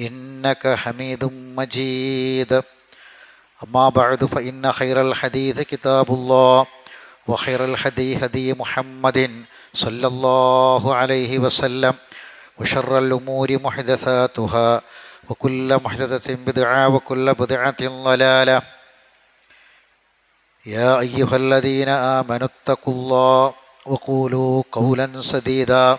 إنك حميد مجيد. أما بعد فإن خير الحديث كتاب الله وخير الهدي هدي محمد صلى الله عليه وسلم وشر الأمور محدثاتها وكل محدثة بدعة وكل بدعة ضلالة. يا أيها الذين آمنوا اتقوا الله وقولوا قولا سديدا.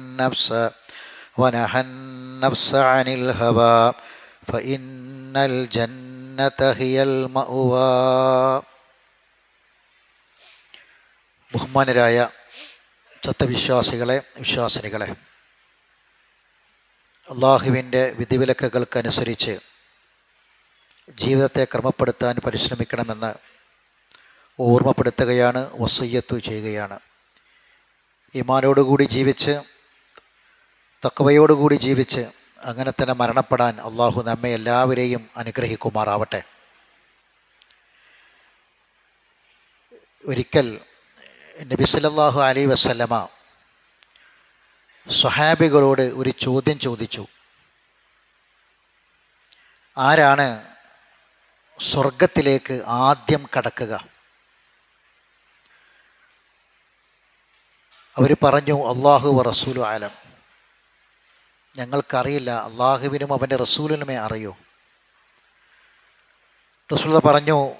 النفس ونهى النفس عن الهوى فإن الجنة هي المأوى ബഹുമാനരായ സത്യവിശ്വാസികളെ വിശ്വാസിനികളെ അള്ളാഹുവിൻ്റെ വിധിവിലക്കുകൾക്കനുസരിച്ച് ജീവിതത്തെ ക്രമപ്പെടുത്താൻ പരിശ്രമിക്കണമെന്ന് ഓർമ്മപ്പെടുത്തുകയാണ് വസയ്യത്തു ചെയ്യുകയാണ് ഈമാനോടുകൂടി ജീവിച്ച് തക്കവയോടുകൂടി ജീവിച്ച് അങ്ങനെ തന്നെ മരണപ്പെടാൻ അള്ളാഹു നമ്മെ എല്ലാവരെയും അനുഗ്രഹിക്കുമാറാവട്ടെ. ഒരിക്കൽ നബി സല്ലല്ലാഹു അലൈ വസല്ലമ സ്വഹാബികളോട് ഒരു ചോദ്യം ചോദിച്ചു. ആരാണ് സ്വർഗത്തിലേക്ക് ആദ്യം കടക്കുക? അവർ പറഞ്ഞു അള്ളാഹു റസൂലു ആലം ഞങ്ങൾക്കറിയില്ല. അള്ളാഹുവിനും അവന്റെ റസൂലിനുമേ അറിയൂ. റസൂല പറഞ്ഞു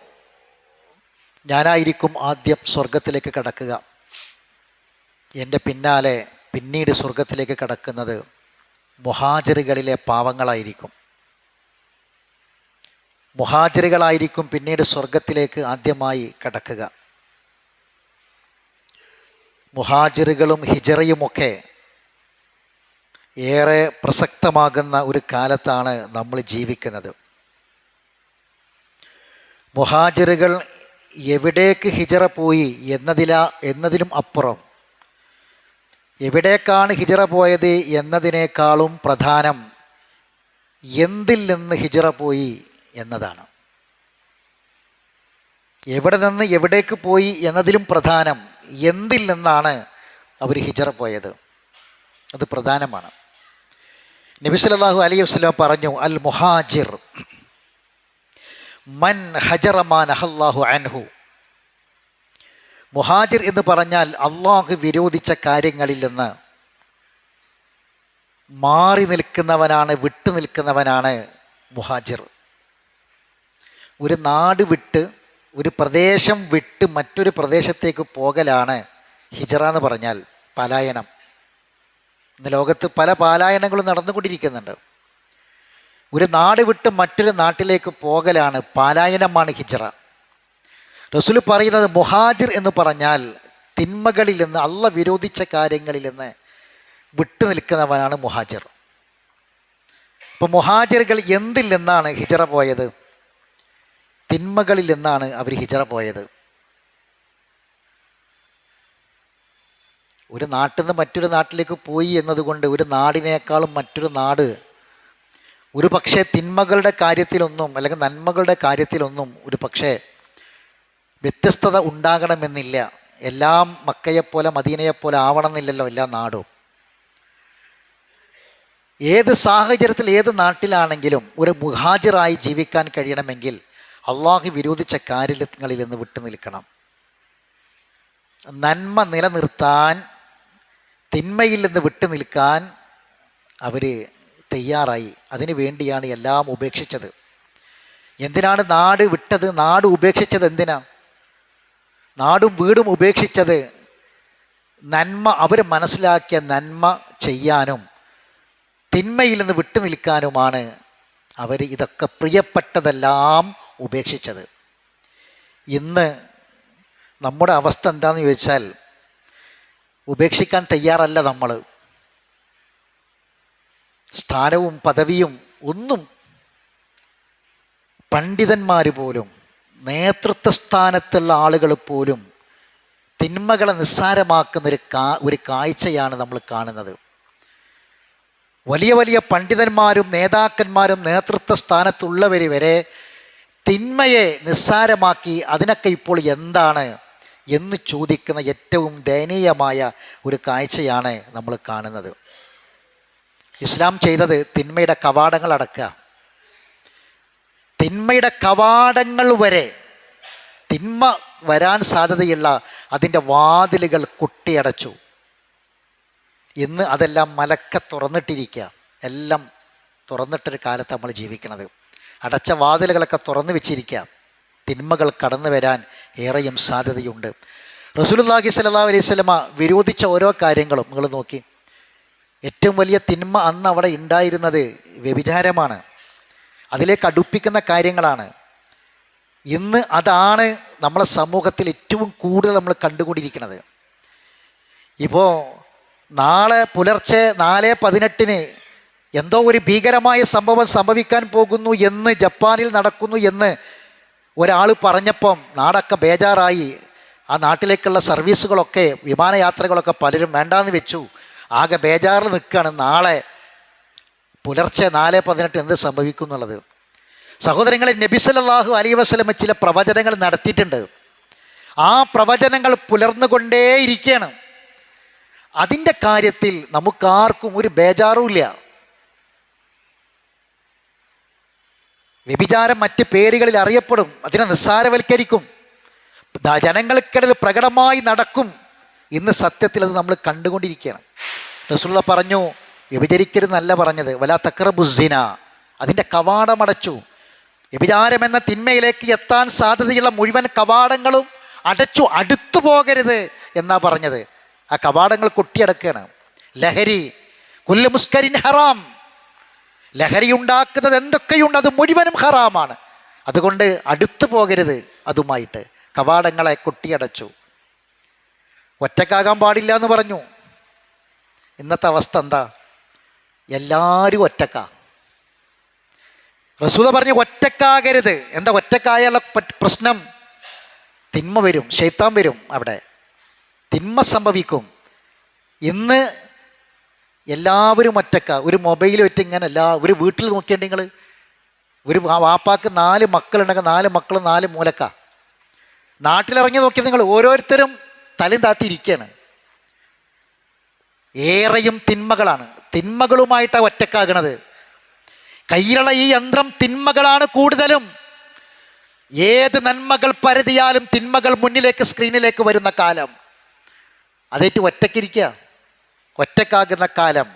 ഞാനായിരിക്കും ആദ്യം സ്വർഗത്തിലേക്ക് കടക്കുക. എന്റെ പിന്നാലെ പിന്നീട് സ്വർഗത്തിലേക്ക് കടക്കുന്നത് മുഹാജറുകളിലെ പാവങ്ങളായിരിക്കും. മുഹാജറുകളായിരിക്കും പിന്നീട് സ്വർഗത്തിലേക്ക് ആദ്യമായി കടക്കുക. മുഹാജറുകളും ഹിജറയുമൊക്കെ ഏറെ പ്രസക്തമാകുന്ന ഒരു കാലത്താണ് നമ്മൾ ജീവിക്കുന്നത്. മുഹാജറുകൾ എവിടേക്ക് ഹിജറ പോയി എന്നതിലാ എന്നതിലും അപ്പുറം. എവിടേക്കാണ് ഹിജറ പോയത് എന്നതിനേക്കാളും പ്രധാനം എന്തിൽ നിന്ന് ഹിജറ പോയി എന്നതാണ്. എവിടെ നിന്ന് എവിടേക്ക് പോയി എന്നതിലും പ്രധാനം എന്തിൽ നിന്നാണ് അവർ ഹിജറ പോയത്. അത് പ്രധാനമാണ്. നബി സല്ലല്ലാഹു അലൈഹി വസല്ലം പറഞ്ഞു അൽ മുഹാജിർ മൻ ഹജറമാൻ അഹല്ലാഹു അൻഹു. മുഹാജിർ എന്ന് പറഞ്ഞാൽ അള്ളാഹു വിരോധിച്ച കാര്യങ്ങളിൽ നിന്ന് മാറി നിൽക്കുന്നവനാണ് വിട്ടു നിൽക്കുന്നവനാണ് മുഹാജിർ. ഒരു നാട് വിട്ട് ഒരു പ്രദേശം വിട്ട് മറ്റൊരു പ്രദേശത്തേക്ക് പോകലാണ് ഹിജറ എന്ന് പറഞ്ഞാൽ പലായനം. ഇന്ന് ലോകത്ത് പല പാലായനങ്ങളും നടന്നുകൊണ്ടിരിക്കുന്നുണ്ട്. ഒരു നാട് വിട്ട് മറ്റൊരു നാട്ടിലേക്ക് പോകലാണ് പാലായനമാണ് ഹിജറ. റസൂൽ പറയുന്നത് മുഹാജിർ എന്ന് പറഞ്ഞാൽ തിന്മകളിൽ നിന്ന് അള്ള വിരോധിച്ച കാര്യങ്ങളിൽ നിന്ന് വിട്ടു നിൽക്കുന്നവനാണ് മുഹാജിർ. അപ്പോൾ മുഹാജിറുകൾ എന്തിൽ നിന്നാണ് ഹിജറ പോയത്? തിന്മകളിൽ നിന്നാണ് അവർ ഹിജറ പോയത്. ഒരു നാട്ടിൽ നിന്ന് മറ്റൊരു നാട്ടിലേക്ക് പോയി എന്നതുകൊണ്ട് ഒരു നാടിനേക്കാളും മറ്റൊരു നാട് ഒരു പക്ഷേ തിന്മകളുടെ കാര്യത്തിലൊന്നും അല്ലെങ്കിൽ നന്മകളുടെ കാര്യത്തിലൊന്നും ഒരു പക്ഷേ വ്യത്യസ്തത ഉണ്ടാകണമെന്നില്ല. എല്ലാം മക്കയെപ്പോലെ മദീനയെപ്പോലെ ആവണമെന്നില്ലല്ലോ എല്ലാ നാടും. ഏത് സാഹചര്യത്തിൽ ഏത് നാട്ടിലാണെങ്കിലും ഒരു മുഹാജിറായി ജീവിക്കാൻ കഴിയണമെങ്കിൽ അള്ളാഹു വിരോധിച്ച കാര്യങ്ങളിൽ നിന്ന് വിട്ടു നിൽക്കണം നന്മ നിലനിർത്താൻ തിന്മയിൽ നിന്ന് വിട്ടു നിൽക്കാൻ അവർ തയ്യാറായി. അതിനു വേണ്ടിയാണ് എല്ലാം ഉപേക്ഷിച്ചത്. എന്തിനാണ് നാട് വിട്ടത്? നാട് ഉപേക്ഷിച്ചത് എന്തിനാ? നാടും വീടും ഉപേക്ഷിച്ചത് നന്മ അവർ മനസ്സിലാക്കിയ നന്മ ചെയ്യാനും തിന്മയിൽ നിന്ന് വിട്ടു നിൽക്കാനുമാണ് അവർ ഇതൊക്കെ പ്രിയപ്പെട്ടതെല്ലാം ഉപേക്ഷിച്ചത്. ഇന്ന് നമ്മുടെ അവസ്ഥ എന്താണെന്ന് ചോദിച്ചാൽ ഉപേക്ഷിക്കാൻ തയ്യാറല്ല നമ്മൾ സ്ഥാനവും പദവിയും ഒന്നും പണ്ഡിതന്മാർ പോലും നേതൃത്വ സ്ഥാനത്തുള്ള ആളുകൾ പോലും തിന്മകളെ നിസ്സാരമാക്കുന്ന ഒരു കാ ഒരു കാഴ്ചയാണ് നമ്മൾ കാണുന്നത്. വലിയ വലിയ പണ്ഡിതന്മാരും നേതാക്കന്മാരും നേതൃത്വ സ്ഥാനത്തുള്ളവർ വരെ തിന്മയെ നിസ്സാരമാക്കി അതിനൊക്കെ ഇപ്പോൾ എന്താണ് എന്ന് ചോദിക്കുന്ന ഏറ്റവും ദയനീയമായ ഒരു കാഴ്ചയാണ് നമ്മൾ കാണുന്നത്. ഇസ്ലാം ചെയ്തത് തിന്മയുടെ കവാടങ്ങൾ അടക്കുക. തിന്മയുടെ കവാടങ്ങൾ വരെ തിന്മ വരാൻ സാധ്യതയുള്ള അതിന്റെ വാതിലുകൾ കൊട്ടിയടച്ചു. ഇന്ന് അതെല്ലാം മലക്ക തുറന്നിട്ടിരിക്കുക. എല്ലാം തുറന്നിട്ടൊരു കാലത്ത് നമ്മൾ ജീവിക്കുന്നത്. അടച്ച വാതിലുകളൊക്കെ തുറന്നു വെച്ചിരിക്കുക. തിന്മകൾ കടന്നു വരാൻ ഏറെയും സാധ്യതയുണ്ട്. റസൂലുല്ലാഹി സ്വല്ലല്ലാഹു അലൈഹി സ്വലമ വിരോധിച്ച ഓരോ കാര്യങ്ങളും നിങ്ങൾ നോക്കി. ഏറ്റവും വലിയ തിന്മ അന്ന് അവിടെ ഉണ്ടായിരുന്നത് വ്യഭിചാരമാണ്. അതിലേക്ക് അടുപ്പിക്കുന്ന കാര്യങ്ങളാണ്. ഇന്ന് അതാണ് നമ്മളെ സമൂഹത്തിൽ ഏറ്റവും കൂടുതൽ നമ്മൾ കണ്ടുകൊണ്ടിരിക്കുന്നത്. ഇപ്പോൾ നാളെ പുലർച്ചെ നാല് പതിനെട്ടിന് എന്തോ ഒരു ഭീകരമായ സംഭവം സംഭവിക്കാൻ പോകുന്നു എന്ന് ജപ്പാനിൽ നടക്കുന്നു എന്ന് ഒരാൾ പറഞ്ഞപ്പം നാടൊക്കെ ബേജാറായി. ആ നാട്ടിലേക്കുള്ള സർവീസുകളൊക്കെ വിമാനയാത്രകളൊക്കെ പലരും വേണ്ടാന്ന് വെച്ചു. ആകെ ബേജാറിൽ നിൽക്കുകയാണ് നാളെ പുലർച്ചെ നാല് പതിനെട്ട് എന്ത് സംഭവിക്കും എന്നുള്ളത്. സഹോദരങ്ങളെ നബിസല്ലാഹു അലൈ വസ്ലമ ചില പ്രവചനങ്ങൾ നടത്തിയിട്ടുണ്ട്. ആ പ്രവചനങ്ങൾ പുലർന്നുകൊണ്ടേയിരിക്കുകയാണ്. അതിന്റെ കാര്യത്തിൽ നമുക്കാർക്കും ഒരു ബേജാറുമില്ല വ്യഭിചാരം മറ്റ് പേരുകളിൽ അറിയപ്പെടും. അതിനെ നിസ്സാരവൽക്കരിക്കും. ജനങ്ങൾക്കിടയിൽ പ്രകടമായി നടക്കും. ഇന്ന് സത്യത്തിൽ അത് നമ്മൾ കണ്ടുകൊണ്ടിരിക്കുകയാണ്. റസുള്ള പറഞ്ഞു വ്യഭിചരിക്കരുതെന്നല്ല പറഞ്ഞത്. വലാ തക്രബുസിന അതിന്റെ കവാടമടച്ചു വ്യഭിചാരം എന്ന തിന്മയിലേക്ക് എത്താൻ സാധ്യതയുള്ള മുഴുവൻ കവാടങ്ങളും അടച്ചു അടുത്തു പോകരുത് എന്നാ പറഞ്ഞത്. ആ കവാടങ്ങൾ കൊട്ടിയടക്കുകയാണ്. ലഹരി കുല്ല മുസ്കരിൻ ഹറാം. ലഹരി ഉണ്ടാക്കുന്നത് എന്തൊക്കെയുണ്ട്? അത് മുഴുവനും ഹറാമാണ്. അതുകൊണ്ട് അടുത്തു പോകരുത് അതുമായിട്ട്. കവാടങ്ങളെ കൊട്ടിയടച്ചു. ഒറ്റക്കാകാൻ പാടില്ല എന്ന് പറഞ്ഞു. ഇന്നത്തെ അവസ്ഥ എന്താ? എല്ലാവരും ഒറ്റക്ക. റസൂല പറഞ്ഞു ഒറ്റക്കാകരുത്. എന്താ ഒറ്റക്കായുള്ള പ്രശ്നം? തിന്മ വരും ശൈത്താൻ വരും അവിടെ. തിന്മ സംഭവിക്കും. ഇന്ന് എല്ലാവരും ഒറ്റക്ക. ഒരു മൊബൈൽ ഒറ്റ ഇങ്ങനെ എല്ലാ ഒരു വീട്ടിൽ നോക്കിയിട്ട് നിങ്ങൾ ഒരു വാപ്പാക്ക് നാല് മക്കളുണ്ടെങ്കിൽ നാല് മക്കൾ നാല് മൂലക്ക. നാട്ടിലിറങ്ങി നോക്കി നിങ്ങൾ ഓരോരുത്തരും തലയും താത്തിയിരിക്കുകയാണ് ഏറെയും തിന്മകളാണ്. തിന്മകളുമായിട്ടാണ് ഒറ്റക്കാകണത്. കയ്യിലുള്ള ഈ യന്ത്രം തിന്മകളാണ് കൂടുതലും. ഏത് നന്മകൾ പരതിയാലും തിന്മകൾ മുന്നിലേക്ക് സ്ക്രീനിലേക്ക് വരുന്ന കാലം. അതേറ്റ് ഒറ്റക്കിരിക്കുക ഒറ്റക്കാകുന്ന കാലം.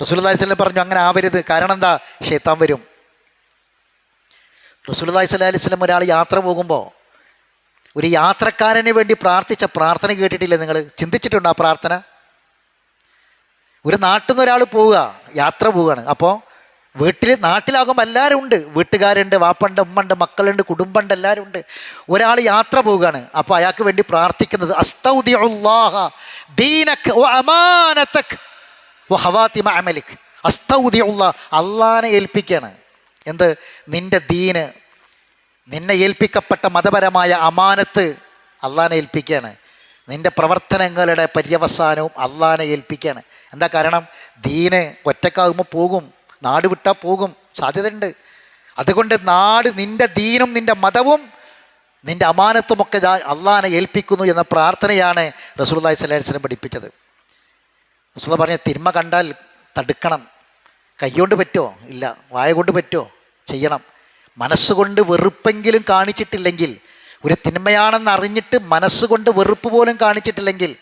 റസൂലുള്ളാഹി സ്വല്ലം പറഞ്ഞു അങ്ങനെ ആവരുത്. കാരണം എന്താ? ഷെയ്ത്താൻ വരും. റസൂലുള്ളാഹി സ്വല്ലാ വസല്ലം ഒരാൾ യാത്ര പോകുമ്പോൾ ഒരു യാത്രക്കാരന് വേണ്ടി പ്രാർത്ഥിച്ച പ്രാർത്ഥന കേട്ടിട്ടില്ലേ നിങ്ങൾ? ചിന്തിച്ചിട്ടുണ്ടോ ആ പ്രാർത്ഥന? ഒരു നാട്ടിൽ നിന്ന് ഒരാൾ പോവുക യാത്ര പോവുകയാണ്. അപ്പോൾ വീട്ടിൽ നാട്ടിലാകുമ്പോൾ എല്ലാവരും ഉണ്ട്. വീട്ടുകാരുണ്ട് വാപ്പുണ്ട് ഉമ്മണ്ട് മക്കളുണ്ട് കുടുംബമുണ്ട് എല്ലാവരും ഉണ്ട്. ഒരാൾ യാത്ര പോവുകയാണ്. അപ്പോൾ അയാൾക്ക് വേണ്ടി പ്രാർത്ഥിക്കുന്നത് അള്ളാനെ ഏൽപ്പിക്കുകയാണ്. എന്ത്? നിന്റെ ദീന് നിന്നെ ഏൽപ്പിക്കപ്പെട്ട മതപരമായ അമാനത്ത് അള്ളാനെ ഏൽപ്പിക്കുകയാണ്. നിന്റെ പ്രവർത്തനങ്ങളുടെ പര്യവസാനവും അള്ളാനെ ഏൽപ്പിക്കുകയാണ്. എന്താ കാരണം? ദീന് ഒറ്റക്കാകുമ്പോൾ പോകും. നാട് വിട്ടാൽ പോകും. സാധ്യതയുണ്ട്. അതുകൊണ്ട് നാട് നിന്റെ ദീനും നിന്റെ മതവും നിന്റെ അമാനത്തുമൊക്കെ അള്ളാഹാനെ ഏൽപ്പിക്കുന്നു എന്ന പ്രാർത്ഥനയാണ് അലൈഹി വസല്ലം പഠിപ്പിച്ചത്. റസൂല പറഞ്ഞ തിന്മ കണ്ടാൽ തടുക്കണം. കൈകൊണ്ട് പറ്റുമോ ഇല്ല. വായ കൊണ്ട് പറ്റുമോ ചെയ്യണം. മനസ്സുകൊണ്ട് വെറുപ്പെങ്കിലും കാണിച്ചിട്ടില്ലെങ്കിൽ ഒരു തിന്മയാണെന്ന് അറിഞ്ഞിട്ട് മനസ്സുകൊണ്ട് വെറുപ്പ് പോലും കാണിച്ചിട്ടില്ലെങ്കിൽ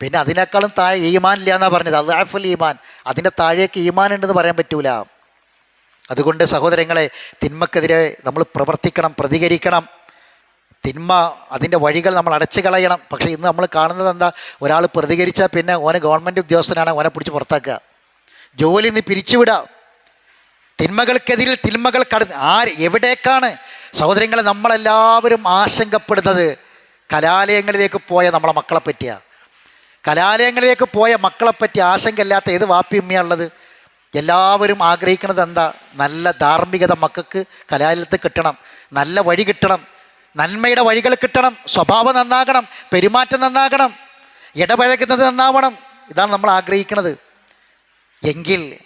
പിന്നെ അതിനേക്കാളും താഴെ ഈമാൻ ഇല്ല എന്നാണ് പറഞ്ഞത് അള്ളാഫുൽ ഈമാൻ. അതിന്റെ താഴേക്ക് ഈമാൻ ഉണ്ടെന്ന് പറയാൻ പറ്റൂല. അതുകൊണ്ട് സഹോദരങ്ങളെ തിന്മക്കെതിരെ നമ്മൾ പ്രവർത്തിക്കണം പ്രതികരിക്കണം. തിന്മ അതിന്റെ വഴികൾ നമ്മൾ അടച്ചു കളയണം. പക്ഷേ ഇന്ന് നമ്മൾ കാണുന്നത് എന്താ? ഒരാൾ പ്രതികരിച്ചാൽ പിന്നെ ഓനെ ഗവൺമെന്റ് ഉദ്യോഗസ്ഥനാണ് ഓനെ പിടിച്ച് പുറത്താക്കുക. ജോലി നിന്ന് പിരിച്ചുവിടാം തിന്മകൾക്കെതിരിൽ തിന്മകൾ കട ആര് എവിടേക്കാണ്? സഹോദരങ്ങളെ നമ്മളെല്ലാവരും ആശങ്കപ്പെടുന്നത് കലാലയങ്ങളിലേക്ക് പോയ നമ്മളെ മക്കളെ പറ്റിയാണ് കലാലയങ്ങളിലേക്ക് പോയ മക്കളെപ്പറ്റി ആശങ്കയില്ലാത്ത ഏത് വാപ്പി ഉമ്മയുള്ളത് എല്ലാവരും ആഗ്രഹിക്കുന്നത് എന്താ? നല്ല ധാർമ്മികത മക്കൾക്ക് കലാലയത്തിൽ കിട്ടണം. നല്ല വഴി കിട്ടണം. നന്മയുടെ വഴികൾ കിട്ടണം. സ്വഭാവം നന്നാകണം. പെരുമാറ്റം നന്നാകണം. ഇടപഴകുന്നത് നന്നാവണം. ഇതാണ് നമ്മൾ ആഗ്രഹിക്കുന്നത്. എങ്കിൽ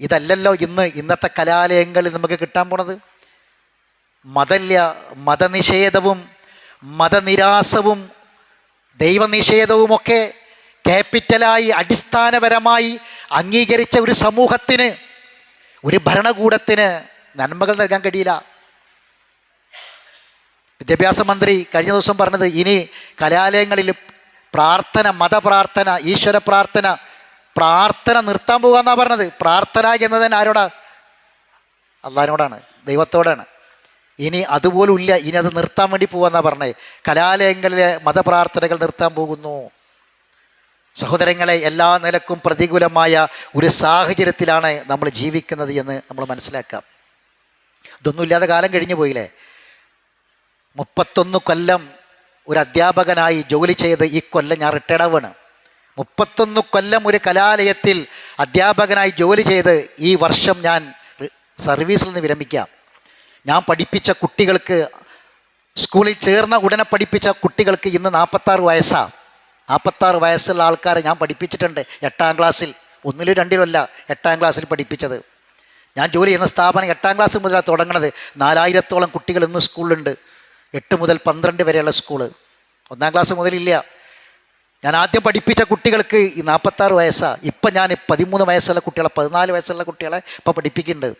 ഇതല്ലല്ലോ ഇന്ന് ഇന്നത്തെ കലാലയങ്ങളിൽ നമുക്ക് കിട്ടാൻ പോണത്? മതല്യ മതനിഷേധവും മതനിരാസവും ദൈവനിഷേധവുമൊക്കെ ക്യാപിറ്റലായി അടിസ്ഥാനപരമായി അംഗീകരിച്ച ഒരു സമൂഹത്തിന് ഒരു ഭരണകൂടത്തിന് നന്മകൾ നൽകാൻ കഴിയില്ല. വിദ്യാഭ്യാസ മന്ത്രി കഴിഞ്ഞ ദിവസം പറഞ്ഞത് ഇനി കലാലയങ്ങളിൽ പ്രാർത്ഥന മതപ്രാർത്ഥന ഈശ്വര പ്രാർത്ഥന പ്രാർത്ഥന നിർത്താൻ പോകുക എന്നാണ് പറഞ്ഞത്. പ്രാർത്ഥന എന്നതിന് ആരോടാ? അള്ളഹാനോടാണ് ദൈവത്തോടാണ്. ഇനി അതുപോലും ഇല്ല ഇനി അത് നിർത്താൻ വേണ്ടി പോകുക എന്നാണ് പറഞ്ഞത്. കലാലയങ്ങളിലെ മതപ്രാർത്ഥനകൾ നിർത്താൻ പോകുന്നു. സഹോദരങ്ങളെ എല്ലാ നിലക്കും പ്രതികൂലമായ ഒരു സാഹചര്യത്തിലാണ് നമ്മൾ ജീവിക്കുന്നത് എന്ന് നമ്മൾ മനസ്സിലാക്കാം. ഇതൊന്നുമില്ലാതെ കാലം കഴിഞ്ഞു പോയില്ലേ? മുപ്പത്തൊന്ന് കൊല്ലം ഒരു അധ്യാപകനായി ജോലി ചെയ്ത് ഈ കൊല്ലം ഞാൻ റിട്ടയർഡ് ആവുകയാണ്. മുപ്പത്തൊന്ന് കൊല്ലം ഒരു കലാലയത്തിൽ അധ്യാപകനായി ജോലി ചെയ്ത് ഈ വർഷം ഞാൻ സർവീസിൽ നിന്ന് വിരമിക്കാം. ഞാൻ പഠിപ്പിച്ച കുട്ടികൾക്ക് സ്കൂളിൽ ചേർന്ന ഉടനെ പഠിപ്പിച്ച കുട്ടികൾക്ക് ഇന്ന് നാൽപ്പത്താറ് വയസ്സാണ് നാൽപ്പത്താറ് വയസ്സുള്ള ആൾക്കാരെ ഞാൻ പഠിപ്പിച്ചിട്ടുണ്ട് എട്ടാം ക്ലാസ്സിൽ. ഒന്നിലും രണ്ടിലുമല്ല എട്ടാം ക്ലാസ്സിൽ പഠിപ്പിച്ചത്. ഞാൻ ജോലി ചെയ്യുന്ന സ്ഥാപനം എട്ടാം ക്ലാസ് മുതലാണ് തുടങ്ങണത്. നാലായിരത്തോളം കുട്ടികൾ ഇന്ന് സ്കൂളിലുണ്ട്. എട്ട് മുതൽ പന്ത്രണ്ട് വരെയുള്ള സ്കൂൾ. ഒന്നാം ക്ലാസ് മുതലില്ല. ഞാൻ ആദ്യം പഠിപ്പിച്ച കുട്ടികൾക്ക് ഈ നാൽപ്പത്താറ് വയസ്സാണ് ഇപ്പം ഞാൻ പതിമൂന്ന് വയസ്സുള്ള കുട്ടികളെ പതിനാല് വയസ്സുള്ള കുട്ടികളെ ഇപ്പോൾ പഠിപ്പിക്കുന്നുണ്ട്.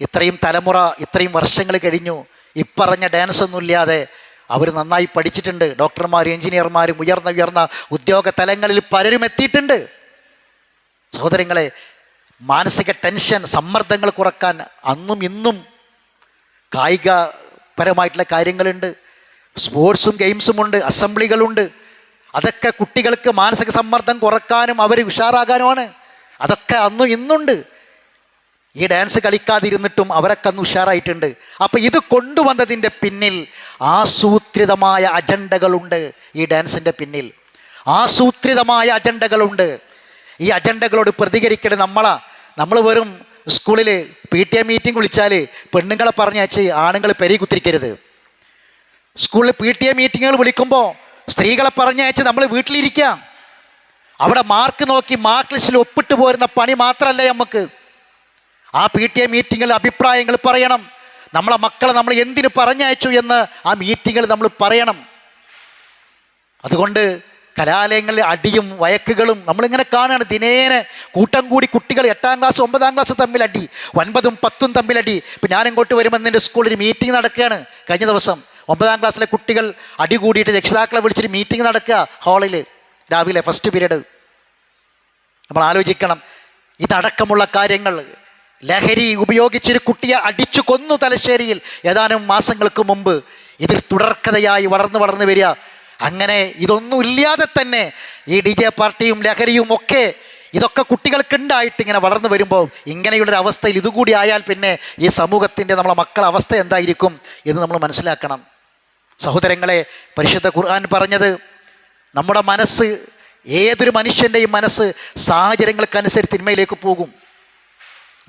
ഇത്രയും തലമുറ ഇത്രയും വർഷങ്ങൾ കഴിഞ്ഞു. ഇപ്പറഞ്ഞ ഡാൻസ് ഒന്നുമില്ലാതെ അവർ നന്നായി പഠിച്ചിട്ടുണ്ട്. ഡോക്ടർമാരും എഞ്ചിനീയർമാരും ഉയർന്ന ഉയർന്ന ഉദ്യോഗ തലങ്ങളിൽ പലരും എത്തിയിട്ടുണ്ട്. സഹോദരങ്ങളെ മാനസിക ടെൻഷൻ സമ്മർദ്ദങ്ങൾ കുറയ്ക്കാൻ അന്നും ഇന്നും കായികപരമായിട്ടുള്ള കാര്യങ്ങളുണ്ട്. സ്പോർട്സും ഗെയിംസും ഉണ്ട് അസംബ്ലികളുണ്ട്. അതൊക്കെ കുട്ടികൾക്ക് മാനസിക സമ്മർദ്ദം കുറക്കാനും അവർ ഉഷാറാകാനുമാണ്. അതൊക്കെ അന്നും ഇന്നുണ്ട്. ഈ ഡാൻസ് കളിക്കാതിരുന്നിട്ടും അവരൊക്കെ അന്ന് ഉഷാറായിട്ടുണ്ട്. അപ്പം ഇത് കൊണ്ടുവന്നതിന്റെ പിന്നിൽ ആസൂത്രിതമായ അജണ്ടകളുണ്ട് ഈ ഡാൻസിന്റെ പിന്നിൽ. ആസൂത്രിതമായ അജണ്ടകളുണ്ട്. ഈ അജണ്ടകളോട് പ്രതികരിക്കേണ്ടത് നമ്മളാ. നമ്മൾ വെറും സ്കൂളിൽ പി ടി എ മീറ്റിംഗ് വിളിച്ചാൽ പെണ്ണുങ്ങളെ പറഞ്ഞയച്ച് ആണുങ്ങൾ പെരി കുത്തിരിക്കരുത്. സ്കൂളിൽ പി ടി എ മീറ്റിങ്ങുകൾ വിളിക്കുമ്പോൾ സ്ത്രീകളെ പറഞ്ഞയച്ച് നമ്മൾ വീട്ടിലിരിക്കാം. അവിടെ മാർക്ക് നോക്കി മാർക്ക് ലിസ്റ്റിൽ ഒപ്പിട്ട് പോരുന്ന പണി മാത്രമല്ലേ നമുക്ക് ആ പി ടി എ മീറ്റിങ്ങിൽ അഭിപ്രായങ്ങൾ പറയണം. നമ്മളെ മക്കളെ നമ്മൾ എന്തിന് പറഞ്ഞയച്ചു എന്ന് ആ മീറ്റിങ്ങിൽ നമ്മൾ പറയണം. അതുകൊണ്ട് കലാലയങ്ങളിൽ അടിയും വയക്കുകളും നമ്മളിങ്ങനെ കാണുകയാണ്. ദിനേന കൂട്ടം കൂടി കുട്ടികൾ എട്ടാം ക്ലാസ് ഒമ്പതാം ക്ലാസ് തമ്മിലടി ഒൻപതും പത്തും തമ്മിലടി ഇപ്പം ഞാൻ ഇങ്ങോട്ട് വരുമ്പോൾ എന്റെ സ്കൂളിൽ മീറ്റിംഗ് നടക്കുകയാണ്. കഴിഞ്ഞ ദിവസം ഒമ്പതാം ക്ലാസ്സിലെ കുട്ടികൾ അടി കൂടിയിട്ട് രക്ഷിതാക്കളെ വിളിച്ചൊരു മീറ്റിംഗ് നടക്കുക ഹാളിൽ രാവിലെ ഫസ്റ്റ് പീരീഡ് നമ്മൾ ആലോചിക്കണം. ഇതടക്കമുള്ള കാര്യങ്ങൾ ലഹരി ഉപയോഗിച്ചൊരു കുട്ടിയെ അടിച്ചു കൊന്നു തലശ്ശേരിയിൽ. ഏതാനും മാസങ്ങൾക്ക് മുമ്പ് ഇതിൽ തുടർക്കഥയായി വളർന്നു വളർന്നു വരിക. അങ്ങനെ ഇതൊന്നുമില്ലാതെ തന്നെ ഈ ഡി ജെ പാർട്ടിയും ലഹരിയും ഒക്കെ ഇതൊക്കെ കുട്ടികൾക്കുണ്ടായിട്ട് ഇങ്ങനെ വളർന്നു വരുമ്പോൾ ഇങ്ങനെയുള്ളൊരു അവസ്ഥയിൽ ഇതുകൂടി ആയാൽ പിന്നെ ഈ സമൂഹത്തിന്റെ നമ്മളെ മക്കളെ അവസ്ഥ എന്തായിരിക്കും എന്ന് നമ്മൾ മനസ്സിലാക്കണം. സഹോദരങ്ങളെ പരിശുദ്ധ ഖുർആൻ പറഞ്ഞത് നമ്മുടെ മനസ്സ് ഏതൊരു മനുഷ്യന്റെയും മനസ്സ് സാഹചര്യങ്ങൾക്കനുസരിച്ച് തിന്മയിലേക്ക് പോകും.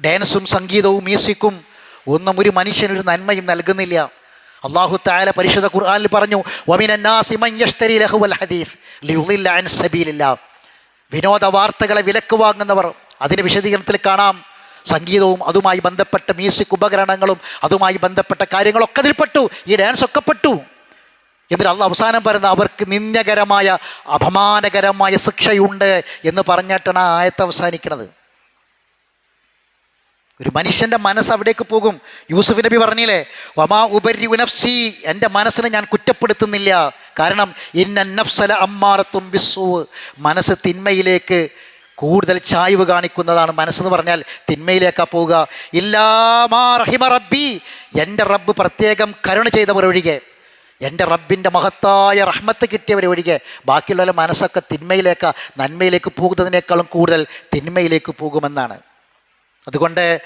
ഡാൻസും സംഗീതവും മ്യൂസിക്കും ഒന്നും ഒരു മനുഷ്യനൊരു നന്മയും നൽകുന്നില്ല. അള്ളാഹു താല പരിശുദ്ധ ഖുർആാനിൽ പറഞ്ഞു. വിനോദ വാർത്തകളെ വിലക്ക് വാങ്ങുന്നവർ അതിന് വിശദീകരണത്തിൽ കാണാം. സംഗീതവും അതുമായി ബന്ധപ്പെട്ട മ്യൂസിക് ഉപകരണങ്ങളും അതുമായി ബന്ധപ്പെട്ട കാര്യങ്ങളൊക്കെ അതിൽപ്പെട്ടു ഈ ഡാൻസ് ഒക്കെ പെട്ടു. എന്നിട്ട് അള്ള അവസാനം പറയുന്ന അവർക്ക് നിന്ദകരമായ അപമാനകരമായ ശിക്ഷയുണ്ട് എന്ന് പറഞ്ഞിട്ടാണ് ആ ആയത്ത് അവസാനിക്കുന്നത്. ഒരു മനുഷ്യന്റെ മനസ്സ് അവിടേക്ക് പോകും. യൂസുഫ് നബി പറഞ്ഞില്ലേ വമാ ഉപരി ഉനഫ്സി എന്റെ മനസ്സിനെ ഞാൻ കുറ്റപ്പെടുത്തുന്നില്ല. കാരണം ഇന്ന നഫ്സല അമ്മാറത്തും ബിസ്സുവ്. മനസ്സ് തിന്മയിലേക്ക് കൂടുതൽ ചായ്വ് കാണിക്കുന്നതാണ് മനസ്സെന്ന് പറഞ്ഞാൽ തിന്മയിലേക്കാ പോവുക. ഇല്ലാമാ റഹിമ റബ്ബി എന്റെ റബ്ബ് പ്രത്യേകം കരുണ ചെയ്തവർ ഒഴികെ എന്റെ റബ്ബിന്റെ മഹത്തായ റഹ്മത്ത് കിട്ടിയവരൊഴികെ ബാക്കിയുള്ള മനസ്സൊക്കെ തിന്മയിലേക്ക് നന്മയിലേക്ക് പോകുന്നതിനേക്കാളും കൂടുതൽ തിന്മയിലേക്ക് പോകുമെന്നാണ്. അതുകൊണ്ട്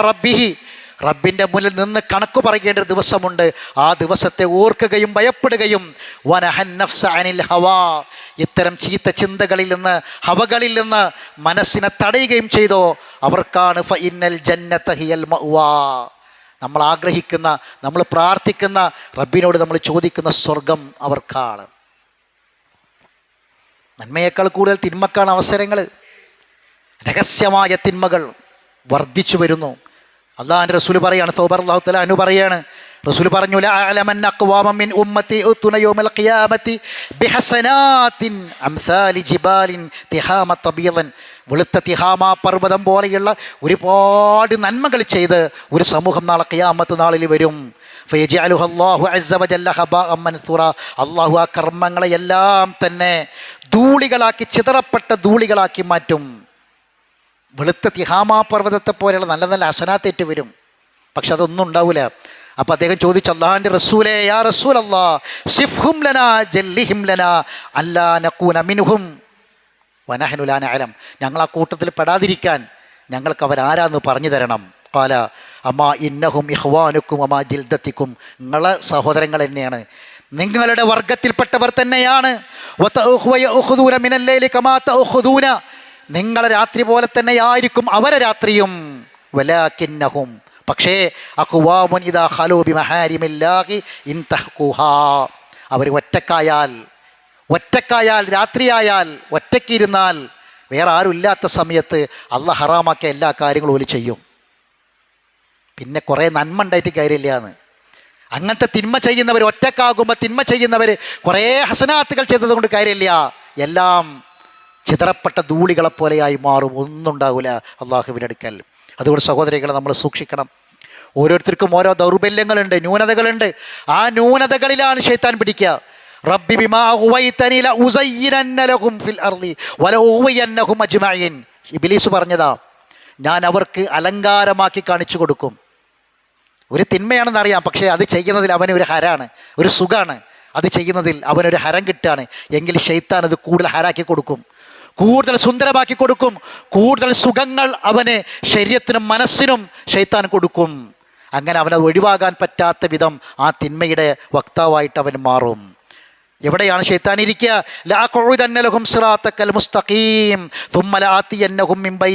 റബ്ബിഹി. റബ്ബിന്റെ മുന്നിൽ നിന്ന് കണക്ക് പറയേണ്ട ദിവസമുണ്ട്. ആ ദിവസത്തെ ഓർക്കുകയും ഭയപ്പെടുകയും വനഹൻ നഫ്സ അനിൽ ഹവാ. ഇത്തരം ചീത്ത ചിന്തകളിൽ നിന്ന് ഹവകളിൽ നിന്ന് മനസ്സിനെ തടയുകയും ചെയ്തോ. അവർക്കാണ് ഫ ഇന്നൽ ജന്നത്ത ഹിയൽ മഅ്വാ. നമ്മൾ ആഗ്രഹിക്കുന്ന നമ്മൾ പ്രാർത്ഥിക്കുന്ന റബ്ബിനോട് നമ്മൾ ചോദിക്കുന്ന സ്വർഗം അവർക്കാണ്. നന്മയേക്കാൾ കൂടുതൽ തിന്മക്കാണ് അവസരങ്ങൾ. രഹസ്യമായ തിന്മകൾ വർദ്ധിച്ചു വരുന്നു. അള്ളാഹാന്റെ റസൂൽ പറയാണ് സൗബർ അള്ളാഹു തല അനു പറയാണ് റസൂൽ പറഞ്ഞു "ലാ അഅലമന്ന അഖ്വാമൻ മിൻ ഉമ്മത്തി ഉത്തുന യൗമൽ ഖിയാമത്തി ബിഹസനാത്തിൻ അംസാലി ജിബാലിൻ തിഹാമ തബീളൻ വെളുത്ത തിഹാമ പർവതം പോലെയുള്ള ഒരുപാട് നന്മകൾ ചെയ്ത് ഒരു സമൂഹം നാളെ ഖിയാമത്ത് നാളിൽ വരും. അള്ളാഹു ആ കർമ്മങ്ങളെയെല്ലാം തന്നെ ധൂളികളാക്കി ചിതറപ്പെട്ട ധൂളികളാക്കി മാറ്റും. വെളുത്ത തിഹാമാ പർവതത്തെ പോലെയുള്ള നല്ല നല്ല അസനാത്തേറ്റ് വരും. പക്ഷെ അതൊന്നും ഉണ്ടാവില്ല അപ്പം അദ്ദേഹം ചോദിച്ചു അള്ളാഹാന്റെ റസൂലേ യാ റസൂൽ അല്ലാ സിഫ്ഹും ലന ജല്ലിഹിം ലന അല്ലാ നക്കൂന മിനുഹും വനഹനുലാന അലം ഞങ്ങൾ ആ കൂട്ടത്തിൽ പെടാതിരിക്കാൻ ഞങ്ങൾക്ക് അവരാരാന്ന് പറഞ്ഞു തരണം. കാല അമ്മ ഇന്നഹും ഇഹ്വാനുക്കും അമ്മ ജിൽദത്തിക്കും. നിങ്ങളെ സഹോദരങ്ങൾ തന്നെയാണ്. നിങ്ങളുടെ വർഗത്തിൽപ്പെട്ടവർ തന്നെയാണ്. നിങ്ങളെ രാത്രി പോലെ തന്നെ ആയിരിക്കും അവരെ രാത്രിയും. വലാക്കിന്നഹും. പക്ഷേ തഹ്കുഹാ. അവർ ഒറ്റക്കായാൽ ഒറ്റക്കായാൽ രാത്രിയായാൽ ഒറ്റയ്ക്കിരുന്നാൽ വേറെ ആരും ഇല്ലാത്ത സമയത്ത് അല്ല ഹറാമാക്കിയ എല്ലാ കാര്യങ്ങളും ഒരു ചെയ്യും. പിന്നെ കുറേ നന്മ ഉണ്ടായിട്ട് കാര്യമില്ല എന്ന് അങ്ങനത്തെ തിന്മ ചെയ്യുന്നവർ ഒറ്റക്കാകുമ്പോൾ തിന്മ ചെയ്യുന്നവർ കുറേ ഹസനാത്തുകൾ ചെയ്തത് കൊണ്ട് കാര്യമില്ല. എല്ലാം ചിതറപ്പെട്ട ധൂളികളെ പോലെയായി മാറും. ഒന്നും ഉണ്ടാവില്ല അടുക്കൽ. അതുകൊണ്ട് സഹോദരികളെ നമ്മൾ സൂക്ഷിക്കണം. ഓരോരുത്തർക്കും ഓരോ ദൗർബല്യങ്ങളുണ്ട് ന്യൂനതകളുണ്ട്. ആ ന്യൂനതകളിലാണ് ഷെയ്ത്താൻ പിടിക്കുക. റബ്ബി ബിമാ ഫിൽ ഇബ്ലീസ് പറഞ്ഞതാ ഞാൻ അവർക്ക് അലങ്കാരമാക്കി കാണിച്ചു കൊടുക്കും. ഒരു തിന്മയാണെന്ന് അറിയാം പക്ഷേ അത് ചെയ്യുന്നതിൽ അവന് ഒരു ഹരാണ് ഒരു സുഖമാണ് അത് ചെയ്യുന്നതിൽ അവനൊരു ഹരം കിട്ടുകയാണ്. എങ്കിൽ ഷെയ്ത്താൻ അത് കൂടുതൽ ഹരാക്കി കൊടുക്കും. കൂടുതൽ സുന്ദരമാക്കി കൊടുക്കും. കൂടുതൽ സുഖങ്ങൾ അവന് ശരീരത്തിനും മനസ്സിനും ഷെയ്ത്താൻ കൊടുക്കും. അങ്ങനെ അവനത് ഒഴിവാകാൻ പറ്റാത്ത വിധം ആ തിന്മയുടെ വക്താവായിട്ട് അവൻ മാറും. എവിടെയാണ് ഷെയ്ത്താനിരിക്കുക ലാ മുസ്തഖീം.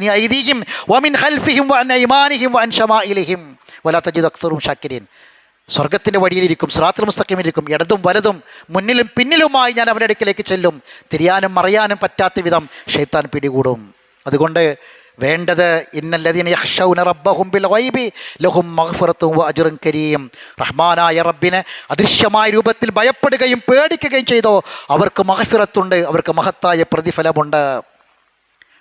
ഐദീഹിം വമിൻ സ്വർഗത്തിന്റെ വഴിയിലിരിക്കും സ്രാത്തിൽ മുസ്തഖിമിലിരിക്കും ഇടതും വലതും മുന്നിലും പിന്നിലുമായി ഞാൻ അവരുടെ അടുക്കിലേക്ക് ചെല്ലും. തിരിയാനും മറിയാനും പറ്റാത്ത വിധം ഷെയ്ത്താൻ പിടികൂടും. അതുകൊണ്ട് വേണ്ടത് ഇന്നല്ലതീന യഹ്ഷൗന റബ്ബഹും ബിൽ ലഹും മഗ്ഫിറത്തും അജുറും കരീം. റഹ്മാനായ റബ്ബിനെ അദൃശ്യമായ രൂപത്തിൽ ഭയപ്പെടുകയും പേടിക്കുകയും ചെയ്തോ? അവർക്ക് മഹഫിറത്തുണ്ട് അവർക്ക് മഹത്തായ പ്രതിഫലമുണ്ട്.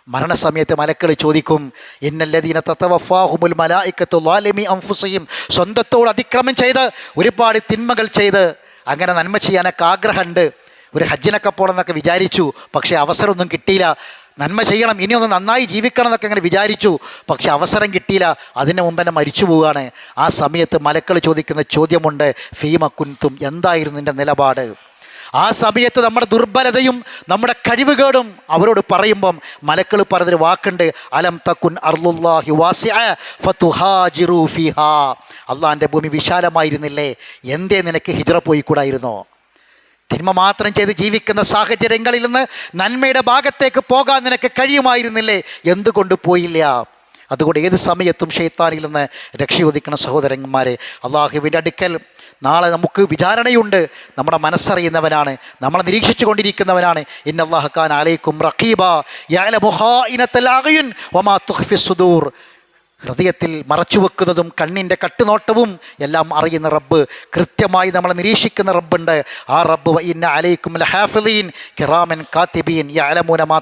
മരണസമയത്ത് മലക്കൾ ചോദിക്കും ഇന്നല്ലതീന തത്തവഫാഹുമുൽ മലായിക്കത്തു ലാലിമി അംഫുസയും സ്വന്തത്തോട് അതിക്രമം ചെയ്ത് ഒരുപാട് തിന്മകൾ ചെയ്ത് അങ്ങനെ നന്മ ചെയ്യാനൊക്കെ ആഗ്രഹമുണ്ട്. ഒരു ഹജ്ജിനൊക്കെ പോകണമെന്നൊക്കെ വിചാരിച്ചു പക്ഷേ അവസരമൊന്നും കിട്ടിയില്ല. നന്മ ചെയ്യണം ഇനിയൊന്ന് നന്നായി ജീവിക്കണം എന്നൊക്കെ അങ്ങനെ വിചാരിച്ചു പക്ഷെ അവസരം കിട്ടിയില്ല. അതിന് മുമ്പ് തന്നെ മരിച്ചു പോവുകയാണ്. ആ സമയത്ത് മലക്കൾ ചോദിക്കുന്ന ചോദ്യമുണ്ട് ഫീമ കുൻതും എന്തായിരുന്നു നിന്റെ നിലപാട്? ആ സമയത്ത് നമ്മുടെ ദുർബലതയും നമ്മുടെ കഴിവുകേടും അവരോട് പറയുമ്പം മലക്കൾ പറഞ്ഞൊരു വാക്കുണ്ട് അലം തക്കുൻ ഫിഹാ. അള്ളാഹിന്റെ ഭൂമി വിശാലമായിരുന്നില്ലേ? എന്തേ നിനക്ക് ഹിജ്റ പോയിക്കൂടായിരുന്നോ? തിന്മ മാത്രം ചെയ്ത് ജീവിക്കുന്ന സാഹചര്യങ്ങളിൽ നിന്ന് നന്മയുടെ ഭാഗത്തേക്ക് പോകാൻ നിനക്ക് കഴിയുമായിരുന്നില്ലേ? എന്തുകൊണ്ട് പോയില്ല? അതുകൊണ്ട് ഏത് സമയത്തും ഷെയ്ത്താനിൽ നിന്ന് രക്ഷയോദിക്കുന്ന സഹോദരന്മാരെ അള്ളാഹുവിന്റെ അടുക്കൽ നാളെ നമുക്ക് വിചാരണയുണ്ട്. നമ്മുടെ മനസ്സറിയുന്നവനാണ്. നമ്മളെ നിരീക്ഷിച്ചു കൊണ്ടിരിക്കുന്നവനാണ്. ഇന്നല്ലാഹക്കാൻ അലൈക്കും റഖീബ. ഇനത്തലാകയുൻ ഒമാ തുഹ്ഫി സുദൂർ. ഹൃദയത്തിൽ മറച്ചു വെക്കുന്നതും കണ്ണിന്റെ കട്ടുനോട്ടവും എല്ലാം അറിയുന്ന റബ്ബ് കൃത്യമായി നമ്മളെ നിരീക്ഷിക്കുന്ന റബ്ബുണ്ട്. ആ റബ്ബ് അലൈക്കും ലഹാഫലീൻ കിറാമൻ കാത്തിബീൻ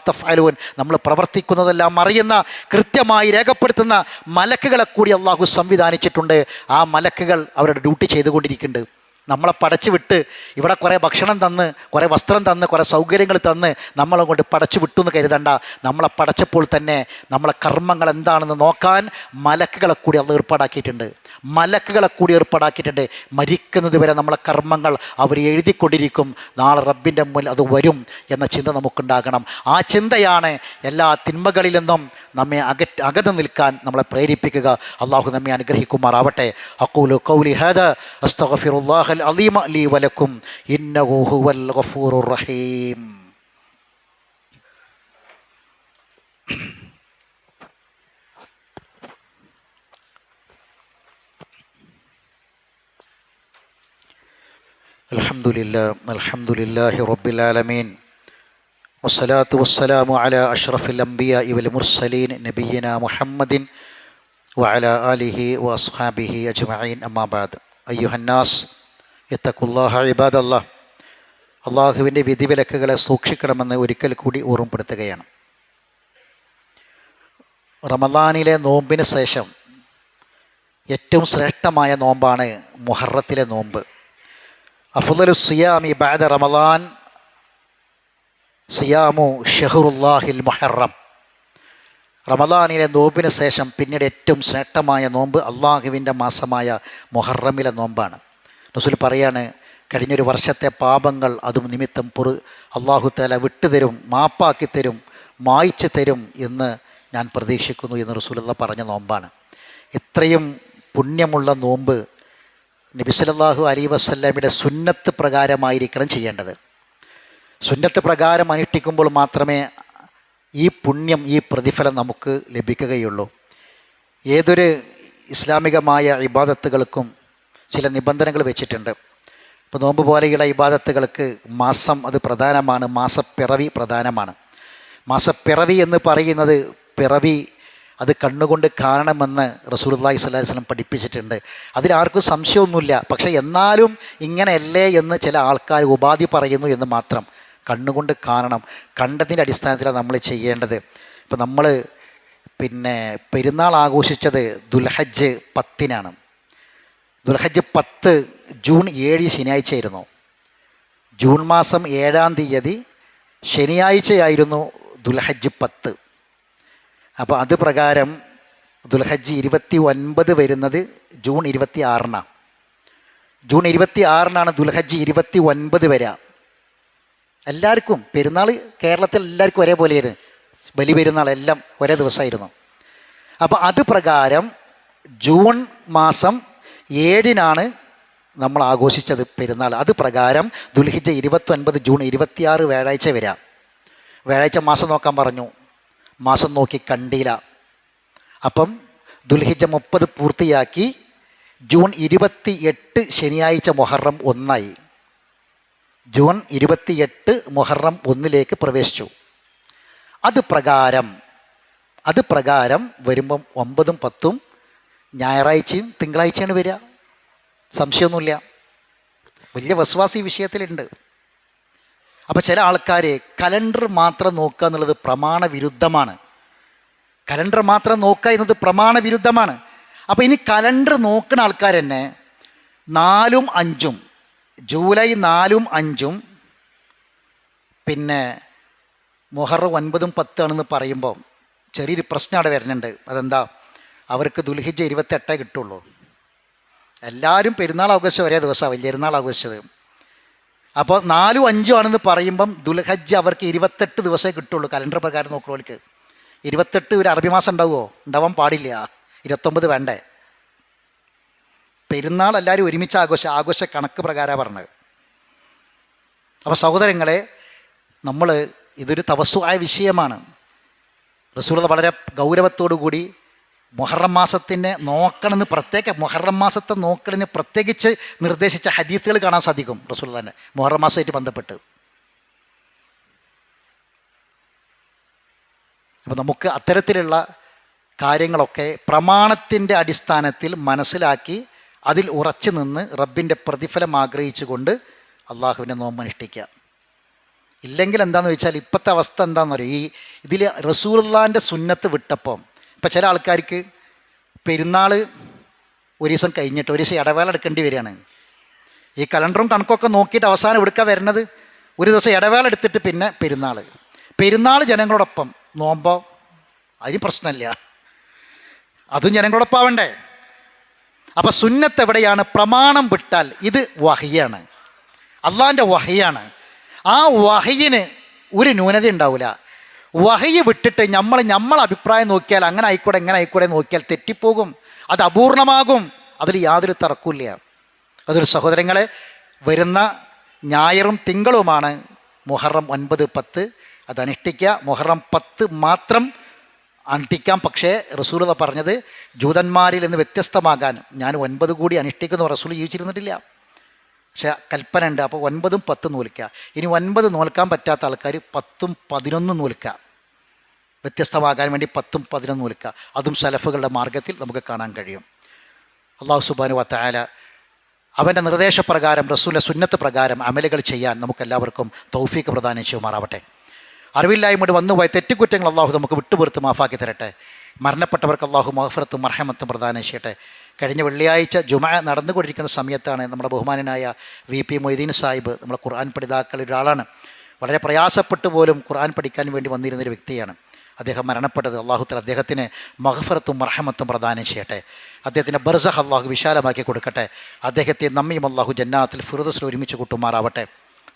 തഫ്അലൂൻ. നമ്മൾ പ്രവർത്തിക്കുന്നതെല്ലാം അറിയുന്ന കൃത്യമായി രേഖപ്പെടുത്തുന്ന മലക്കുകളെ കൂടി അള്ളാഹു സംവിധാനിച്ചിട്ടുണ്ട്. ആ മലക്കുകൾ അവരുടെ ഡ്യൂട്ടി ചെയ്തുകൊണ്ടിരിക്കുന്നുണ്ട്. നമ്മളെ പടച്ചു വിട്ട് ഇവിടെ കുറേ ഭക്ഷണം തന്ന് കുറേ വസ്ത്രം തന്ന് കുറേ സൗകര്യങ്ങൾ തന്ന് നമ്മളെ കൊണ്ട് പടച്ചു വിട്ടു എന്ന് കരുതണ്ട. നമ്മളെ പടച്ചപ്പോൾ തന്നെ നമ്മളെ കർമ്മങ്ങൾ എന്താണെന്ന് നോക്കാൻ മലക്കുകളെ കൂടി അത് ഏർപ്പാടാക്കിയിട്ടുണ്ട്. മലക്കുകളെ കൂടി ഏർപ്പാടാക്കിയിട്ടുണ്ട്. മരിക്കുന്നത് വരെ നമ്മളെ കർമ്മങ്ങൾ അവർ എഴുതിക്കൊണ്ടിരിക്കും. നാളെ റബ്ബിന്റെ മുന്നിൽ അത് വരും എന്ന ചിന്ത നമുക്കുണ്ടാകണം. ആ ചിന്തയാണ് എല്ലാ തിന്മകളിൽ നിന്നും നമ്മെ അകറ്റ് അകന്ന് നിൽക്കാൻ നമ്മളെ പ്രേരിപ്പിക്കുക. അള്ളാഹു നമ്മെ അനുഗ്രഹിക്കുമാറാവട്ടെ. അക്കൂലു കൗലി ഹാദ. അസ്തഗ്ഫിറുല്ലാഹൽ العظيمة لي ولكم إنه هو الغفور الرحيم. الحمد لله الحمد لله رب العالمين. والصلاة والسلام على أشرف الأنبياء والمرسلين نبينا محمد وعلى آله وأصحابه أجمعين. أما بعد أيها الناس എത്തക്കുല്ലാഹ ഇബാദ് അള്ളാഹ് അള്ളാഹുവിന്റെ വിധിവിലക്കുകളെ സൂക്ഷിക്കണമെന്ന് ഒരിക്കൽ കൂടി ഓർമ്മപ്പെടുത്തുകയാണ്. റമദാനിലെ നോമ്പിന് ശേഷം ഏറ്റവും ശ്രേഷ്ഠമായ നോമ്പാണ് മുഹറത്തിലെ നോമ്പ്. അഫുദലു സിയാമി ബാദ റമദാൻ സിയാമു ഷെഹുറുല്ലാഹിൽ മുഹറം. റമദാനിലെ നോമ്പിന് ശേഷം പിന്നീട് ഏറ്റവും ശ്രേഷ്ഠമായ നോമ്പ് അള്ളാഹുവിന്റെ മാസമായ മുഹറമിലെ നോമ്പാണ്. റസൂൽ പറയാണ് കഴിഞ്ഞൊരു വർഷത്തെ പാപങ്ങൾ അതും നിമിത്തം പൊറു അള്ളാഹു തല വിട്ടുതരും മാപ്പാക്കി തരും മായ്ച്ചു തരും എന്ന് ഞാൻ പ്രതീക്ഷിക്കുന്നു എന്ന് റസൂലുള്ള പറഞ്ഞ നോമ്പാണ്. ഇത്രയും പുണ്യമുള്ള നോമ്പ് നബിസലല്ലാഹു അലി വസ്ല്ലാമിയുടെ സുന്നത്ത് പ്രകാരമായിരിക്കണം ചെയ്യേണ്ടത്. സുന്നത്ത് പ്രകാരം അനുഷ്ഠിക്കുമ്പോൾ മാത്രമേ ഈ പുണ്യം ഈ പ്രതിഫലം നമുക്ക് ലഭിക്കുകയുള്ളൂ. ഏതൊരു ഇസ്ലാമികമായ ഇബാദത്തുകൾക്കും ചില നിബന്ധനകൾ വെച്ചിട്ടുണ്ട്. ഇപ്പോൾ നോമ്പ് പോലെയുള്ള ഇബാദത്തുകൾക്ക് മാസം അത് പ്രധാനമാണ് മാസപ്പിറവി പ്രധാനമാണ്. മാസപ്പിറവി എന്ന് പറയുന്നത് പിറവി അത് കണ്ണുകൊണ്ട് കാണണമെന്ന് റസൂലുള്ളാഹി സ്വല്ലല്ലാഹി വസ്ലം പഠിപ്പിച്ചിട്ടുണ്ട്. അതിലാർക്കും സംശയമൊന്നുമില്ല. പക്ഷേ എന്നാലും ഇങ്ങനെയല്ലേ എന്ന് ചില ആൾക്കാർ ഉപാധി പറയുന്നു എന്ന് മാത്രം. കണ്ണുകൊണ്ട് കാണണം. കണ്ടതിന്റെ അടിസ്ഥാനത്തിലാണ് നമ്മൾ ചെയ്യേണ്ടത്. ഇപ്പം നമ്മൾ പിന്നെ പെരുന്നാൾ ആഘോഷിച്ചത് ദുൽഹജ്ജ് പത്തിനാണ്. ദുൽഹജ്ജ് പത്ത് ജൂൺ ഏഴ് ശനിയാഴ്ചയായിരുന്നു. ജൂൺ മാസം ഏഴാം തീയതി ശനിയാഴ്ചയായിരുന്നു ദുൽഹജ്ജ് പത്ത്. അപ്പോൾ അത് പ്രകാരം ദുൽഹജ്ജ് ഇരുപത്തി ഒൻപത് വരുന്നത് ജൂൺ ഇരുപത്തി ആറിനാണ് ജൂൺ ഇരുപത്തി ആറിനാണ് ദുൽഹജ്ജ് ഇരുപത്തി ഒൻപത് വരിക എല്ലാവർക്കും പെരുന്നാൾ കേരളത്തിൽ എല്ലാവർക്കും ഒരേപോലെയായിരുന്നു ബലി പെരുന്നാൾ എല്ലാം ഒരേ ദിവസമായിരുന്നു. അപ്പോൾ അത് പ്രകാരം ജൂൺ മാസം ഏഴിനാണ് നമ്മൾ ആഘോഷിച്ചത് പെരുന്നാൾ. അത് പ്രകാരം ദുൽഹിജ ഇരുപത്തൊൻപത് ജൂൺ ഇരുപത്തിയാറ് വ്യാഴാഴ്ച വരാം വ്യാഴാഴ്ച മാസം നോക്കാൻ പറഞ്ഞു. മാസം നോക്കി കണ്ടില്ല. അപ്പം ദുൽഹിജ മുപ്പത് പൂർത്തിയാക്കി ജൂൺ ഇരുപത്തി എട്ട് ശനിയാഴ്ച മൊഹറം ഒന്നായി. ജൂൺ ഇരുപത്തിയെട്ട് മൊഹറം ഒന്നിലേക്ക് പ്രവേശിച്ചു. അത് പ്രകാരം അത് പ്രകാരം വരുമ്പം ഒമ്പതും പത്തും ഞായറാഴ്ചയും തിങ്കളാഴ്ചയാണ് വരിക. സംശയമൊന്നുമില്ല. വലിയ വസ്വാസി വിഷയത്തിലുണ്ട്. അപ്പോൾ ചില ആൾക്കാരെ കലണ്ടർ മാത്രം നോക്കുക എന്നുള്ളത് പ്രമാണ വിരുദ്ധമാണ് കലണ്ടർ മാത്രം നോക്കുക എന്നത് പ്രമാണ വിരുദ്ധമാണ് അപ്പോൾ ഇനി കലണ്ടർ നോക്കുന്ന ആൾക്കാർ തന്നെ നാലും അഞ്ചും ജൂലൈ നാലും അഞ്ചും പിന്നെ മൊഹർ ഒൻപതും പത്താണെന്ന് പറയുമ്പോൾ ചെറിയൊരു പ്രശ്നം അവിടെ വരുന്നുണ്ട്. അതെന്താ? അവർക്ക് ദുൽഹിജ ഇരുപത്തെട്ടേ കിട്ടുള്ളൂ. എല്ലാവരും പെരുന്നാൾ ആഘോഷിച്ച ഒരേ ദിവസമാണ് വലിയ പെരുന്നാൾ ആഘോഷിച്ചത് അപ്പോൾ നാലും അഞ്ചും ആണെന്ന് പറയുമ്പം ദുൽഹജ്ജ് അവർക്ക് ഇരുപത്തെട്ട് ദിവസമേ കിട്ടുള്ളൂ കലണ്ടർ പ്രകാരം നോക്കുന്നവർക്ക് ഇരുപത്തെട്ട് ഒരു അറബി മാസം ഉണ്ടാവുമോ? ഉണ്ടാവാൻ പാടില്ല ഇരുപത്തൊമ്പത് വേണ്ടേ? പെരുന്നാൾ എല്ലാവരും ഒരുമിച്ച് ആഘോഷം ആഘോഷ കണക്ക് പ്രകാരമാണ് പറഞ്ഞത്. അപ്പോൾ സഹോദരങ്ങളെ നമ്മൾ ഇതൊരു തപസ്സുവായ വിഷയമാണ്. റസൂർ വളരെ ഗൗരവത്തോടു കൂടി മുഹറം മാസത്തിനെ നോക്കണമെന്ന് പ്രത്യേക മുഹറം മാസത്തെ നോക്കണമെന്ന് പ്രത്യേകിച്ച് നിർദ്ദേശിച്ച ഹദീത്തുകൾ കാണാൻ സാധിക്കും റസൂൽ തന്നെ മുഹറം മാസമായിട്ട് ബന്ധപ്പെട്ട്. അപ്പോൾ നമുക്ക് അത്തരത്തിലുള്ള കാര്യങ്ങളൊക്കെ പ്രമാണത്തിന്റെ അടിസ്ഥാനത്തിൽ മനസ്സിലാക്കി അതിൽ ഉറച്ചു നിന്ന് റബ്ബിന്റെ പ്രതിഫലം ആഗ്രഹിച്ചുകൊണ്ട് അള്ളാഹുവിനെ നോമ്പ് അനുഷ്ഠിക്കുക. ഇല്ലെങ്കിൽ എന്താണെന്ന് വെച്ചാൽ ഇപ്പോഴത്തെ അവസ്ഥ എന്താണെന്ന് പറയും ഈ ഇതിൽ റസൂള്ളാന്റെ സുന്നത്ത് വിട്ടപ്പം ഇപ്പം ചില ആൾക്കാർക്ക് പെരുന്നാൾ ഒരു ദിവസം കഴിഞ്ഞിട്ട് ഒരു ദിവസം ഇടവേള എടുക്കേണ്ടി വരികയാണ്. ഈ കലണ്ടറും കണക്കൊക്കെ നോക്കിയിട്ട് അവസാനം എടുക്കാൻ വരുന്നത് ഒരു ദിവസം ഇടവേള എടുത്തിട്ട് പിന്നെ പെരുന്നാൾ പെരുന്നാൾ ജനങ്ങളോടൊപ്പം. നോമ്പോ? അതിന് പ്രശ്നമില്ല. അതും ജനങ്ങളോടൊപ്പം ആവണ്ടേ? അപ്പം സുന്നത്ത് എവിടെയാണ്? പ്രമാണം വിട്ടാൽ ഇത് വഹിയാണ്. അള്ളാന്റെ വഹിയാണ്. ആ വഹയിന് ഒരു ന്യൂനത ഉണ്ടാവില്ല വഹയി വിട്ടിട്ട് നമ്മൾ നമ്മൾ അഭിപ്രായം നോക്കിയാൽ അങ്ങനെ ആയിക്കൂടെ എങ്ങനെ ആയിക്കൂടെ നോക്കിയാൽ തെറ്റിപ്പോകും. അത് അപൂർണമാകും. അതിൽ യാതൊരു തർക്കമില്ല അതൊരു സഹോദരങ്ങളെ വരുന്ന ഞായറും തിങ്കളുമാണ് മുഹറം ഒൻപത് പത്ത്. അത് അനുഷ്ഠിക്കുക. മുഹറം പത്ത് മാത്രം അനുഷ്ഠിക്കാം. പക്ഷേ റസൂലത പറഞ്ഞത് ജൂതന്മാരിൽ നിന്ന് വ്യത്യസ്തമാകാൻ. ഞാൻ ഒൻപത് കൂടി അനുഷ്ഠിക്കുന്നു. റസൂൽ ജീവിച്ചിരുന്നിട്ടില്ല. പക്ഷെ കൽപ്പന ഉണ്ട്. അപ്പോൾ ഒൻപതും പത്തും നൂൽക്കുക. ഇനി ഒൻപത് നോൽക്കാൻ പറ്റാത്ത ആൾക്കാർ പത്തും പതിനൊന്നും നൂൽക്കുക. വ്യത്യസ്തമാകാൻ വേണ്ടി പത്തും പതിനൊന്നും നൂൽക്കുക. അതും സലഫുകളുടെ മാർഗത്തിൽ നമുക്ക് കാണാൻ കഴിയും. അള്ളാഹു സുബാനു വത്തായാല അവന്റെ നിർദ്ദേശപ്രകാരം റസൂലിന്റെ സുന്നത്ത് പ്രകാരം അമലുകൾ ചെയ്യാൻ നമുക്കെല്ലാവർക്കും തൗഫീക്ക് പ്രദാനം ചെയ്യുമാറാവട്ടെ. അറിവില്ലായ്മയോട് വന്നുപോയ തെറ്റുകുറ്റങ്ങൾ അള്ളാഹു നമുക്ക് വിട്ടുപുറത്ത് മാഫാക്കി തരട്ടെ. മരണപ്പെട്ടവർക്ക് അള്ളാഹു മഹഫറത്തും മർഹമത്തും പ്രദാനം ചെയ്യട്ടെ. കഴിഞ്ഞ വെള്ളിയാഴ്ച ജുമ നടന്നുകൊണ്ടിരിക്കുന്ന സമയത്താണ് നമ്മുടെ ബഹുമാനനായ വി പി മൊയ്തീൻ സാഹിബ് നമ്മുടെ ഖുർആൻ പഠിതാക്കളിൽ ഒരാളാണ്. വളരെ പ്രയാസപ്പെട്ട് പോലും ഖുർആൻ പഠിക്കാൻ വേണ്ടി വന്നിരുന്നൊരു വ്യക്തിയാണ്. അദ്ദേഹം മരണപ്പെട്ടത് അള്ളാഹുത്തൽ അദ്ദേഹത്തിന് മഹഫറത്തും മർഹമത്തും പ്രദാനം ചെയ്യട്ടെ. അദ്ദേഹത്തിന്റെ ബർസഹ് അള്ളാഹു വിശാലമാക്കി കൊടുക്കട്ടെ. അദ്ദേഹത്തെ നമ്മയും അള്ളാഹു ജന്നാത്തിൽ ഫിറുദസിൽ ഒരുമിച്ച് കൂട്ടുമാറാവട്ടെ.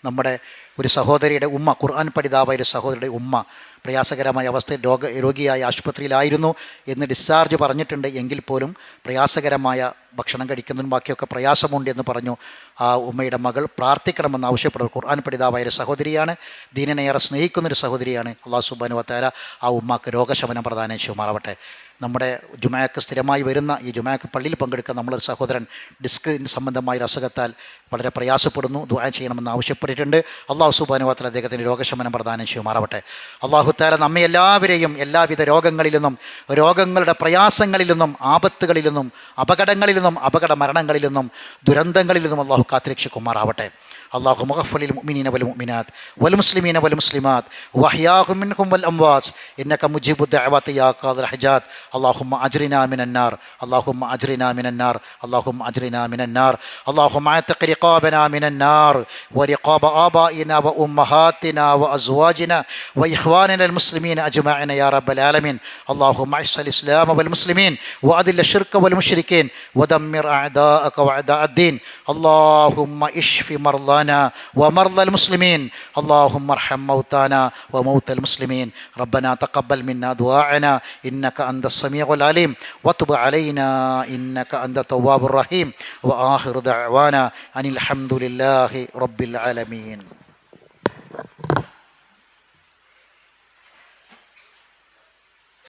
നമ്മുടെ ഒരു സഹോദരിയുടെ ഉമ്മ ഖുർആൻ പഠിതാവായ ഒരു സഹോദരിയുടെ ഉമ്മ പ്രയാസകരമായ അവസ്ഥ രോഗ രോഗിയായ ആശുപത്രിയിലായിരുന്നു എന്ന് ഡിസ്ചാർജ് പറഞ്ഞിട്ടുണ്ട് എങ്കിൽ പോലും പ്രയാസകരമായ ഭക്ഷണം കഴിക്കുന്നതിനും ബാക്കിയൊക്കെ പ്രയാസമുണ്ട് എന്ന് പറഞ്ഞു ആ ഉമ്മയുടെ മകൾ. പ്രാർത്ഥിക്കണമെന്ന് ആവശ്യപ്പെടുന്നത് ഖുർആൻ പഠിതാവായ ഒരു സഹോദരിയാണ്. ദീനനെ ഏറെ സ്നേഹിക്കുന്നൊരു സഹോദരിയാണ്. അള്ളാഹു സുബാനു വത്താര ആ ഉമ്മക്ക് രോഗശമനം പ്രധാനം ചെയ്യുമാറാവട്ടെ. നമ്മുടെ ജുമാക്ക് സ്ഥിരമായി വരുന്ന ഈ ജുമാക്ക് പള്ളിയിൽ പങ്കെടുക്കുന്ന നമ്മളൊരു സഹോദരൻ ഡിസ്ക് സംബന്ധമായ ഒരു അസുഖത്താൽ വളരെ പ്രയാസപ്പെടുന്നു ദുആ ചെയ്യണമെന്ന് ആവശ്യപ്പെട്ടിട്ടുണ്ട്. അള്ളാഹു സുബാനുവാത്തൽ അദ്ദേഹത്തിന് രോഗശമനം പ്രദാനം ചെയ്യുമാറാവട്ടെ. അള്ളാഹുത്താല നമ്മെ എല്ലാവരെയും എല്ലാവിധ രോഗങ്ങളിൽ നിന്നും രോഗങ്ങളുടെ പ്രയാസങ്ങളിൽ നിന്നും ആപത്തുകളിൽ നിന്നും അപകടങ്ങളിൽ നിന്നും അപകട മരണങ്ങളിൽ നിന്നും ദുരന്തങ്ങളിൽ നിന്നും അള്ളാഹു കാത്തിരക്ഷിക്കുമാറാവട്ടെ. اللهم اغفر للمؤمنين والمؤمنات والمسلمين والمسلمات. واحياهم منهم والأموات. إنك مجيب الدعوات يا قاضي الحاجات اللهم أجرنا من النار. اللهم أجرنا من النار. اللهم أجرنا من النار. اللهم أعتق رقابنا من النار. ورقاب آبائنا وأمهاتنا وأزواجنا وإخواننا المسلمين أجمعين يا رب العالمين. اللهم أعز الإسلام والمسلمين وأذل الشرك والمشركين ودمر أعداءك وأعداء الدين. اللهم اشف مرضانا ومرضى المسلمين. اللهم ارحم موتانا وموتى المسلمين. ربنا تقبل منا دعاءنا. إنك أنت السميع العليم. وتب علينا. إنك أنت التواب الرحيم. وآخر دعوانا أن الحمد لله رب العالمين.